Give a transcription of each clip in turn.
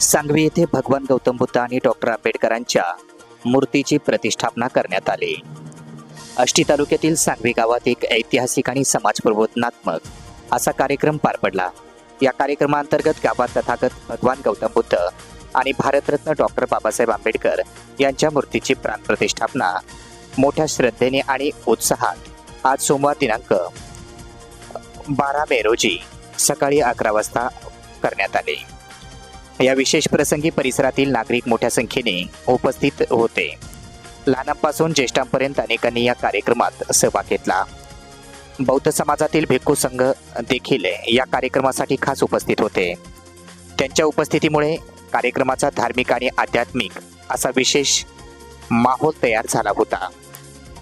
सांगवी येथे भगवान गौतम बुद्ध आणि डॉक्टर आंबेडकरांच्या मूर्तीची प्रतिष्ठापना करण्यात आली. अष्टी तालुक्यातील सांगवी गावात एक ऐतिहासिक आणि समाज प्रबोधनात्मक असा कार्यक्रम पार पडला. या कार्यक्रमाअंतर्गत गावात तथागत भगवान गौतम बुद्ध आणि भारतरत्न डॉक्टर बाबासाहेब आंबेडकर यांच्या मूर्तीची प्राणप्रतिष्ठापना मोठ्या श्रद्धेने आणि उत्साहात आज सोमवार दिनांक बारा मे रोजी सकाळी अकरा वाजता करण्यात आले. या विशेष प्रसंगी परिसरातील नागरिक मोठ्या संख्येने उपस्थित होते. लहानांपासून ज्येष्ठांपर्यंत अनेकांनी या कार्यक्रमात सहभाग घेतला. बौद्ध समाजातील भिक्खू संघ देखील या कार्यक्रमासाठी खास उपस्थित होते. त्यांच्या उपस्थितीमुळे कार्यक्रमाचा धार्मिक आणि आध्यात्मिक असा विशेष माहोल तयार झाला होता.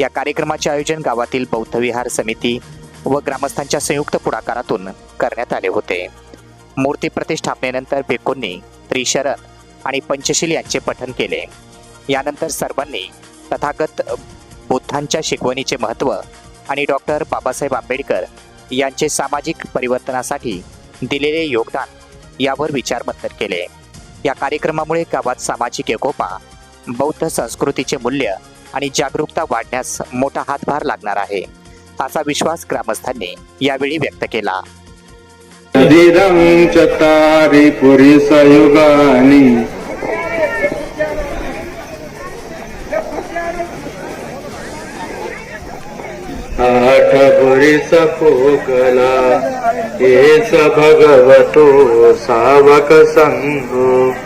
या कार्यक्रमाचे आयोजन गावातील बौद्ध विहार समिती व ग्रामस्थांच्या संयुक्त पुढाकारातून करण्यात आले होते. मूर्ती प्रतिष्ठापनेनंतर भिक्खूंनी त्रिशरण आणि पंचशील यांचे पठन केले. यानंतर सर्वांनी तथागत बुद्धांच्या शिकवणीचे महत्त्व आणि डॉक्टर बाबासाहेब आंबेडकर यांचे सामाजिक परिवर्तनासाठी दिलेले योगदान यावर विचारमंथन केले. या कार्यक्रमामुळे गावात सामाजिक एकोपा बौद्ध संस्कृतीचे मूल्य आणि जागरूकता वाढण्यास मोठा हातभार लागणार आहे असा विश्वास ग्रामस्थांनी यावेळी व्यक्त केला. दिदं चत्तारि पुरिसयुगानि आठ पुरिस पोकला एस भगवतो सावक संघ.